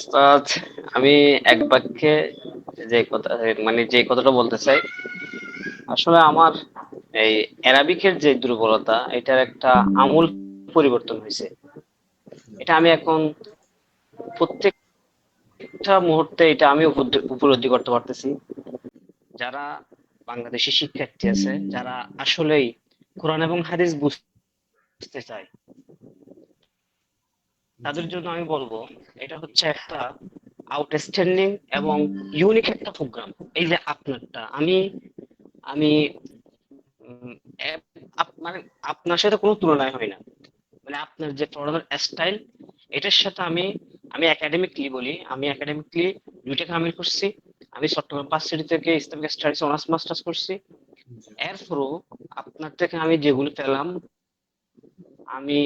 ওস্তাদ, আমি এক বাক্যে যে কথা মানে যে কথাটা বলতে চাই, আসলে আমার এই অ্যারাবিকের যে দুর্বলতা, এটার একটা আমূল পরিবর্তন হয়েছে। এটা আমি এখন প্রত্যেকটা মুহূর্তে এটা আমি উপলব্ধি করতে পারতেছি। যারা বাংলাদেশি শিক্ষার্থী আছে, যারা আসলেই কোরআন এবং হাদিস বুঝতে চায় তাদের জন্য আমি বলব এটা হচ্ছে একটা আউটস্ট্যান্ডিং এবং ইউনিক একটা প্রোগ্রাম এই যে আপনারটা আমি আমি মানে আপনার সাথে কোনো তুলনায় হয় না। মানে আপনার যে পড়ানোর স্টাইল এটার সাথে আমি আমি একাডেমিকলি বলি আমি একাডেমিকলি দুইটা কামিল করছি। আমি চট্টগ্রাম পার্সিটি থেকে ইসলামিক স্টাডিজ অনার্স মাস্টার্স করছি। এরপরও আপনার থেকে আমি যেগুলো পেলাম আমি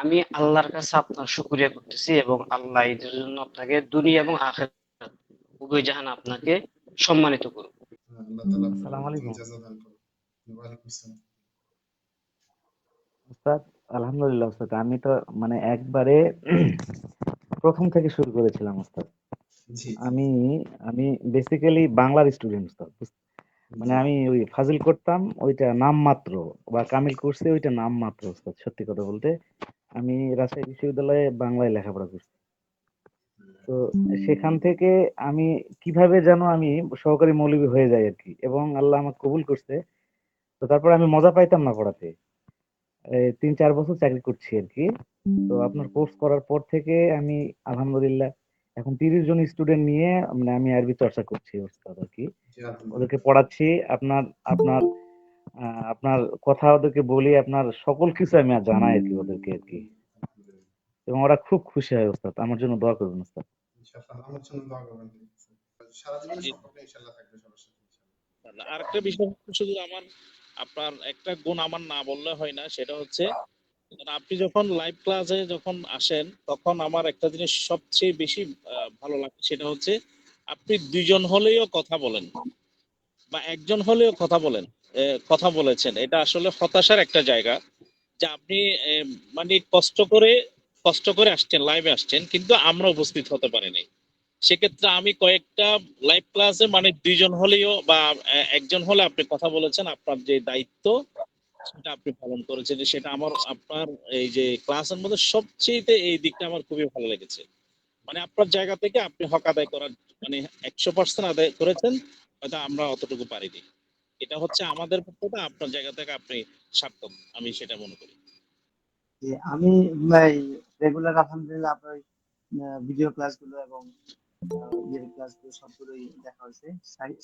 আমি আল্লাহর কাছে আপনার শুকরিয়া করতেছি এবং আল্লাহ এদের জন্য আপনাকে দুনিয়া এবং আখিরাত উভয় জাহান আপনাকে সম্মানিত করুন আসসালামু আলাইকুম। উস্তাদ আলহামদুলিল্লাহ উস্তাদ আমি তো মানে একবারে প্রথম থেকে শুরু করেছিলাম উস্তাদ। আমি আমি বেসিক্যালি বাংলার স্টুডেন্ট উস্তাদ মানে আমি ওই ফাজিল করতাম ওইটা নাম মাত্র বা কামিল করছি ওইটা নাম মাত্র উস্তাদ সত্যি কথা বলতে। আমি রাজশাহী বিশ্ববিদ্যালয়ে বাংলায় লেখাপড়া করছি। তো সেখান থেকে আমি কীভাবে যেন আমি সহকারী মৌলবী হয়ে যাই আর কি এবং আল্লাহ আমাকে কবুল করছে। তো তারপর আমি মজা পাইতাম না পড়াতে। তিন চার বছর চাকরি করছি আর কি। তো আপনার কোর্স করার পর থেকে আমি আলহামদুলিল্লাহ এখন তিরিশ জন স্টুডেন্ট নিয়ে মানে আমি আরবি চর্চা করছি ওস্তাদ আর কি। ওদেরকে পড়াচ্ছি। আপনার আপনার আপনার কথা ওদেরকে বলি আপনার সকল কিছু আমি আর জানাই আর কি ওদেরকে আর কি। এবং ওরা খুব খুশি হয় ওস্তাদ। আমার জন্য দোয়া করবেন ওস্তাদ। আরেকটা বিষয় শুধু আমার আপনার একটা গুণ আমার না বললে হয় না সেটা হচ্ছে আপনি যখন লাইভ ক্লাসে যখন আসেন তখন আমার একটা জিনিস সবচেয়ে বেশি ভালো লাগে সেটা হচ্ছে আপনি দুইজন হলেও কথা বলেন বা একজন হলেও কথা বলেন। কথা বলেছেন। এটা আসলে হতাশার একটা জায়গা যে আপনি মানে কষ্ট করে কষ্ট করে আসছেন লাইভে আসছেন, কিন্তু আমরা উপস্থিত হতে পারি নাই। সেক্ষেত্রে আমি কয়েকটা লাইভ ক্লাসে মানে দুইজন হলেও বা একজন হলে আপনি কথা বলেছেন, আপনার যে দায়িত্ব, সেটা আপনি পালন করেছেন, সেটা আমার, আপনার এই যে ক্লাসের মধ্যে সবচেয়ে এই দিকটা আমার খুবই ভালো লেগেছে। মানে আপনার জায়গা থেকে আপনি হক আদায় করার মানে একশো পার্সেন্ট আদায় করেছেন, হয়তো আমরা অতটুকু পারিনি। এটা হচ্ছে আমাদের পক্ষে আপনার জায়গা থেকে আপনি সার্থক আমি সেটা মনে করি যে আমি রেগুলার আলহামদুলিল্লাহ আপনার ভিডিও ক্লাসগুলো এবং ইয়ের ক্লাসগুলো সবগুলোই দেখা হয়েছে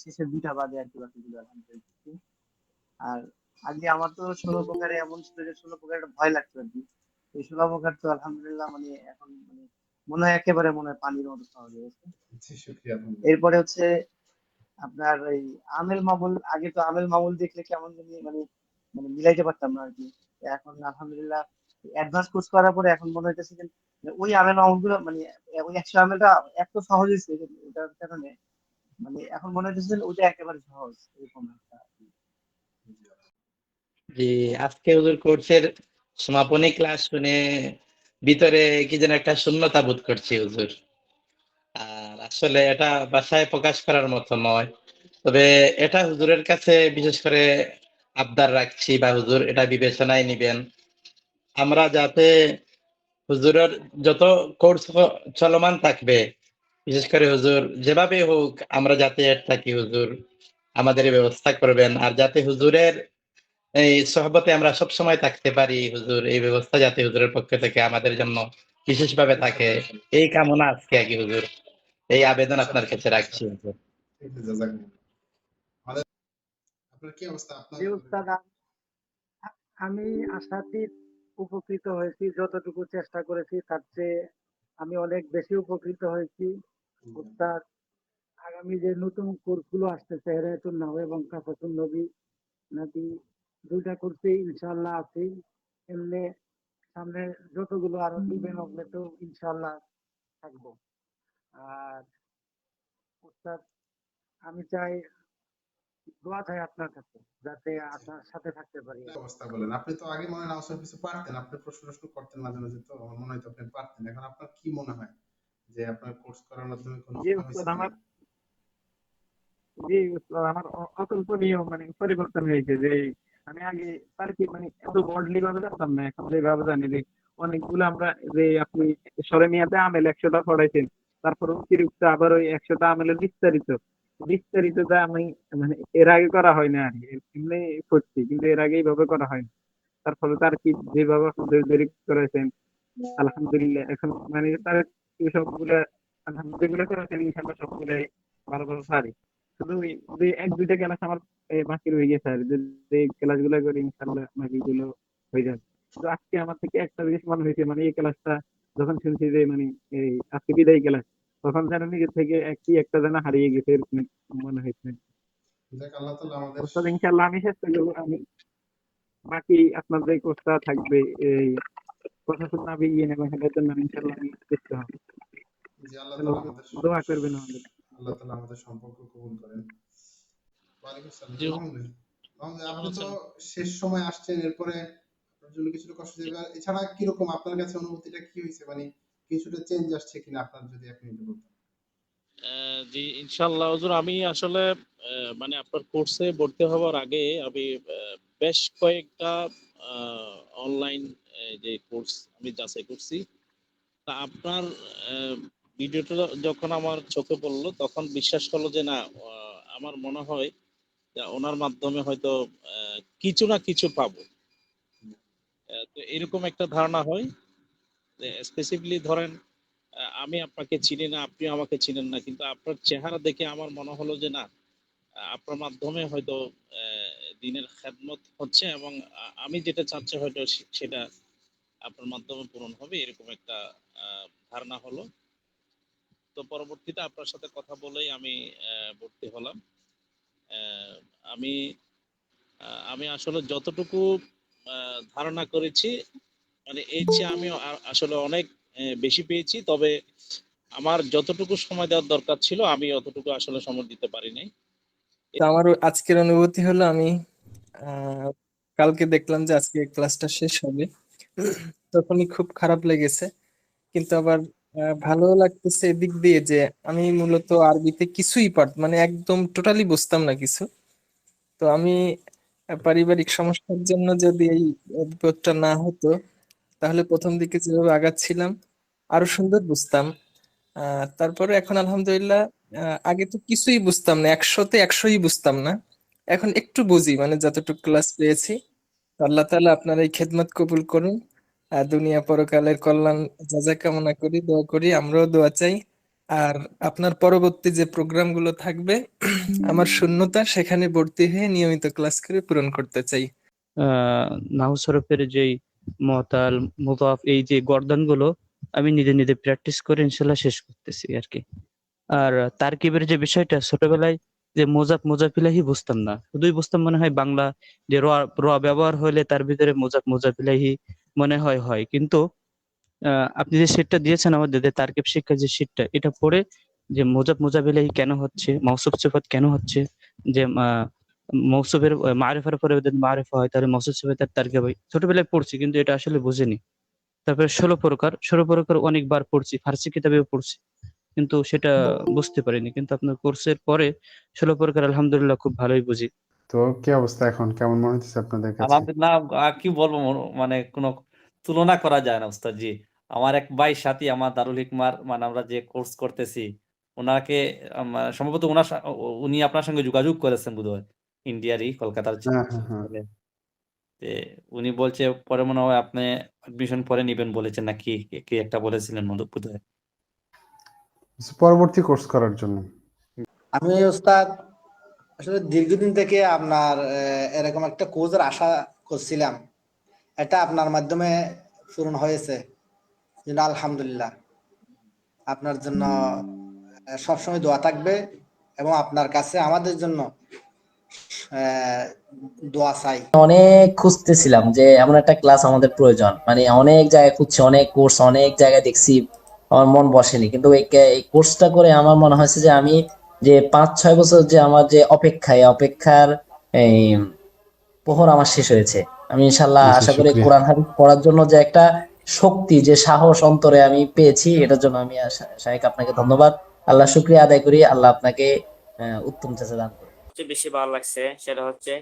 শেষের দুইটা বাদে আর কি বাকিগুলো আলহামদুলিল্লাহ দেখছি। আর আগে আমার তো ষোলো প্রকারে এমন ছিল যে ষোলো প্রকার একটা ভয় লাগতো আর কি এই ষোলো প্রকার তো আলহামদুলিল্লাহ মানে এখন মানে মনে হয় একেবারে মনে হয় পানির মতো সহজ হয়ে গেছে। এরপরে হচ্ছে আপনার এই আমেল মামুল, আগে তো আমেল মামুল দেখলে কেমন জানি মানে মানে মিলাইতে পারতাম না আর কি। এখন আলহামদুলিল্লাহ অ্যাডভান্স কোর্স করার পরে এখন মনে হইতেছে যে যে ওই আমেল মামুলগুলো মানে ওই একশো আমেলটা এত সহজ হয়েছে ওটার কারণে মানে এখন মনে হইতেছে ওটা একেবারে সহজ, এরকম একটা জি, আজকে হুজুর কোর্সের সমাপনী ক্লাস শুনে ভিতরে কি যেন একটা শূন্যতা বোধ করছি হুজুর। আর আসলে এটা ভাষায় প্রকাশ করার মতো নয়। তবে এটা হুজুরের কাছে বিশেষ করে আবদার রাখছি বা হুজুর এটা বিবেচনায় নিবেন। আমরা যাতে হুজুরের যত কোর্স চলমান থাকবে, বিশেষ করে হুজুর যেভাবে হোক, আমরা যাতে থাকি হুজুর, আমাদের ব্যবস্থা করবেন। আর যাতে হুজুরের এই সহবতে আমরা সব সময় থাকতে পারি হুজুর, এই ব্যবস্থা যাতে হুজুরের পক্ষ থেকে আমাদের জন্য বিশেষভাবে থাকে। এই কামনা আজকে কি হুজুর। এই আবেদন আপনার কাছে রাখছি। আমি আশাতীত উপকৃত হয়েছি যতটুকু চেষ্টা করেছি তার চেয়ে আমি অনেক বেশি উপকৃত হয়েছি। উস্তাদ আগামী যে নতুন কোর্সগুলো আসতেছে হেরায়তুল নাহ এবং কাফাতুল নবী নাকি দুইটা কোর্সে ইনশাল্লাহ আছি। এমনি সামনে যতগুলো আরও দিবেন ওগুলো তো ইনশাআল্লাহ থাকব। আর উস্তাদ আমি চাই দোয়া চাই আপনার কাছে যাতে আপনার সাথে থাকতে পারি। অবস্থা বলেন। আপনি তো আগে মনে হয় নামাজ পড়তে কিছু পারতেন আপনি প্রশ্ন প্রশ্ন করতেন মাঝে মাঝে তো আমার মনে হয় তো আপনি পারতেন। এখন আপনার কি মনে হয় যে আপনার কোর্স করার মাধ্যমে কোনো জি হয়েছে আমার জি উস্তাদ আমার অকল্পনীয় মানে পরিবর্তন হয়েছে যে আমি আগে তার কি মানে এত বর্ডলি ভাবে জানতাম না। এখন যেভাবে জানি যে অনেকগুলো আমরা যে আপনি সরেমিয়াতে আমেল একশোটা পড়াইছেন তারপর অতিরিক্ত আবার ওই একশোটা আমেলের বিস্তারিত। বিস্তারিতটা আমি মানে এর আগে করা হয় না আর এমনি করছি, কিন্তু এর আগে এইভাবে করা হয় না। তার ফলে তার কি যেভাবে করেছেন, আলহামদুলিল্লাহ, এখন মানে তার সবগুলো, আলহামদুলিল্লাহ করেছেন ইনশাল্লাহ সবগুলাই ভালো ভালো পারি শুধু এক, দুইটা ক্লাস আমার বাকি রয়ে গেছে আর যে- ক্লাসগুলো করি ইনশাল্লাহ বাকিগুলো হয়ে যাবে। কিন্তু আজকে আমার থেকে একটা জিনিস মনে হয়েছে মানে এই ক্লাসটা যখন শুনছি যে মানে এই আজকে বিদায় ক্লাস তখন যেন নিজের থেকে একটি একটা যেন হারিয়ে গেছে এরকম মনে হয়েছে। ইনশাল্লাহ আমি চেষ্টা করব আমি বাকি আপনার যে কোর্সটা থাকবে এই প্রশাসন না বিগিয়ে নেবেন সেটার জন্য ইনশাল্লাহ আমি চেষ্টা হবে। দোয়া করবেন আমাদের। আল্লাহ তাআলা আমাদের সম্পর্ক কবুল করেন। আপনি তো শেষ সময় আসছেন এরপরে আপনার জন্য কিছুটা কষ্ট দেবে এছাড়া কীরকম আপনার কাছে অনুভূতিটা কি হয়েছে? মানে কিছুটা চেঞ্জ আসছে কিনা আপনার যদি এক মিনিট বলতেন? জি ইনশাল্লাহ হুজুর, আমি আসলে মানে আপনার কোর্সে ভর্তি হওয়ার আগে আমি বেশ কয়েকটা অনলাইন যে কোর্স আমি যাচাই করছি। তা আপনার ভিডিওটা যখন আমার চোখে পড়ল, তখন বিশ্বাস করল যে না আমার মনে হয় ওনার মাধ্যমে হয়তো কিছু না কিছু পাবো। তো এরকম একটা ধারণা হয়। স্পেসিফিকলি ধরেন আমি আপনাকে চিনি না আপনি আমাকে চিনেন না, কিন্তু আপনার চেহারা দেখে আমার মনে হলো যে না আপনার মাধ্যমে হয়তো দিনের খেদমত হচ্ছে এবং আমি যেটা চাচ্ছি হয়তো সেটা আপনার মাধ্যমে পূরণ হবে, এরকম একটা ধারণা হলো। তো পরবর্তীতে আপনার সাথে কথা বলেই আমি ভর্তি হলাম। আমি আমি আসলে যতটুকু ধারণা করেছি। মানে এই চেয়ে আমি আসলে অনেক বেশি পেয়েছি। তবে আমার যতটুকু সময় দেওয়ার দরকার ছিল, আমি অতটুকু আসলে সময় দিতে পারি নাই। আমার আজকের অনুভূতি হলো, আমি কালকে দেখলাম যে আজকে ক্লাসটা শেষ হবে। তখনই খুব খারাপ লেগেছে। কিন্তু আবার ভালো লাগতেছে এদিক দিয়ে যে আমি মূলত আরবিতে কিছুই পার মানে একদম টোটালি বুঝতাম না কিছু। তো আমি পারিবারিক সমস্যার জন্য যদি এই বিপদটা না হতো, তাহলে প্রথম দিকে যেভাবে আগাচ্ছিলাম, আরও সুন্দর বুঝতাম। তারপরে এখন আলহামদুলিল্লাহ আগে তো কিছুই বুঝতাম না, একশোতে একশোই বুঝতাম না। এখন একটু বুঝি মানে যতটুকু ক্লাস পেয়েছি। আল্লাহ তালা আপনার এই খেদমত কবুল করুন। দুনিয়া পরকালের কল্যাণ, যা যা কামনা করি, দোয়া করি, আমরাও দোয়া চাই। আর আপনার পরবর্তী যে প্রোগ্রামগুলো থাকবে, আমার শূন্যতা সেখানে ভর্তি হয়ে নিয়মিত ক্লাস করে পূরণ করতে চাই। নাহু সরফের যেই মতাল, মুদাফ, এই যে গর্দানগুলো আমি নিজে নিজে প্র্যাকটিস করে ইনশাল্লাহ শেষ করতেছি আর কি। আর তারকিবের যে বিষয়টা, ছোটবেলায় যে মোজাফ মোজাফিলাহি বুঝতাম না। শুধুই বুঝতাম মনে হয় বাংলা যে র ব্যবহার হলে তার ভিতরে মোজাফ মোজাফিলাহি মনে হয় হয়। কিন্তু আপনি যে শীটটা দিয়েছেন আমাদের তারকিব শিক্ষা যে শীটটা এটা পড়ে যে মোজাফ মোজাফিলাহি কেন হচ্ছে মৌসুফ সিফাত কেন হচ্ছে যে মৌসুফের মারিফার পরে যদি মারিফা হয় তাহলে মৌসুফ সিফাতের তারকিব হয়। ছোটবেলায় পড়ছি কিন্তু এটা আসলে বুঝিনি। তারপরে ষোলো প্রকার ষোলো প্রকার অনেকবার পড়ছি ফার্সি কিতাবেও পড়ছি কিন্তু সেটা বুঝতে পারিনি। কিন্তু আপনার কোর্সের পরে ষোলো প্রকার আলহামদুলিল্লাহ খুব ভালোই বুঝি। তো কি অবস্থা এখন? কেমন মনে হচ্ছে আপনাদের কাছে? আলহামদুলিল্লাহ আর কি বলব মানে কোনো তুলনা করা যায় না উস্তাদ জি আমার এক ভাই সাথী আমার দারুল হিকমার মানে আমরা যে কোর্স করতেছি ওনাকে সম্ভবত ওনার উনি আপনার সঙ্গে যোগাযোগ করেছেন বোধহয় ইন্ডিয়ারই কলকাতার হ্যাঁ হ্যাঁ হ্যাঁ। উনি বলছে পরে মনে হয় আপনি অ্যাডমিশন পরে নিবেন বলেছেন নাকি কি? কি একটা বলেছিলেন বোধহয় পরবর্তী কোর্স করার জন্য। আমি ওস্তাদ আসলে দীর্ঘদিন থেকে আপনার আহ, এরকম একটা কোর্সের আশা করছিলাম। এটা আপনার মাধ্যমে পূরণ হয়েছে। আলহামদুলিল্লাহ। আপনার জন্য সবসময় দোয়া থাকবে এবং আপনার কাছে আমাদের জন্য দোয়া চাই। অনেক খুঁজতেছিলাম যে এমন একটা ক্লাস আমাদের প্রয়োজন। মানে অনেক জায়গায় খুঁজছি অনেক কোর্স অনেক জায়গায় দেখছি আমার মন বসেনি। কিন্তু এই কোর্সটা করে আমার মনে হয়েছে যে আমি যে পাঁচ ছয় বছর যে আমার যে অপেক্ষা এই অপেক্ষার এই প্রহর আমার শেষ হয়েছে। আমি ইনশাল্লাহ আশা করি কোরআন হাদিস পড়ার জন্য যে একটা শক্তি যে সাহস অন্তরে আমি পেয়েছি এটার জন্য আমি শাহেক আপনাকে ধন্যবাদ। আল্লাহ শুক্রিয়া আদায় করি আল্লাহ আপনাকে উত্তম চেষ্টা দান করুন। সবচেয়ে বেশি ভালো লাগছে সেটা হচ্ছে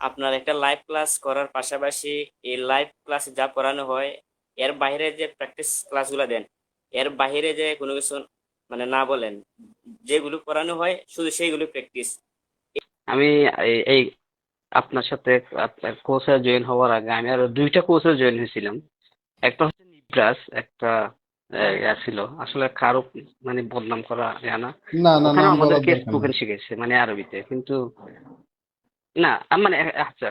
আপনার একটা লাইভ ক্লাস করার পাশাপাশি এই লাইভ ক্লাসে যা পড়ানো হয় এর বাইরে যে প্র্যাকটিস ক্লাসগুলো দেন এর বাইরে যে কোনো কিছু মানে না বলেন যেগুলো পড়ানো হয় শুধু সেইগুলো প্র্যাকটিস আমি এই- এই আপনার সাথে আপনার কোর্সে জয়েন হওয়ার আগে আমি আরও দুইটা কোর্সে জয়েন হয়েছিলাম। একটা হচ্ছে নিব্রাস একটা ইয়া ছিল। আসলে কারও মানে বদনাম করা যায় না। না না বলার আমাদেরকে স্পোকেন শিখেছে মানে আরবিতে। কিন্তু না মানে আচ্ছা।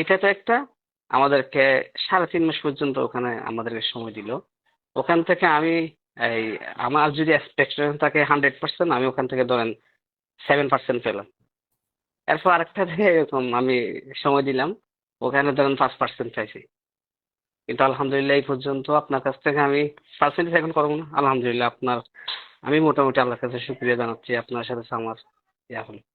এটা তো একটা আমাদেরকে সাড়ে তিন মাস পর্যন্ত ওখানে আমাদেরকে সময় দিল। ওখান থেকে আমি এই আমার যদি এক্সপেকটেশন থাকে হান্ড্রেড পার্সেন্ট আমি ওখান থেকে ধরেন সেভেন পার্সেন্ট পেলাম। এরপর আরেকটা থেকে এরকম আমি সময় দিলাম ওখানে ধরেন পাঁচ পার্সেন্ট পাইছি। কিন্তু আলহামদুলিল্লাহ এই পর্যন্ত আপনার কাছ থেকে আমি পার্সেন্টেজ এখন করব না। আলহামদুলিল্লাহ আপনার, আমি মোটামুটি আল্লাহর কাছে শুক্রিয়া জানাচ্ছি আপনার সাথে আমার ইয়া হলো।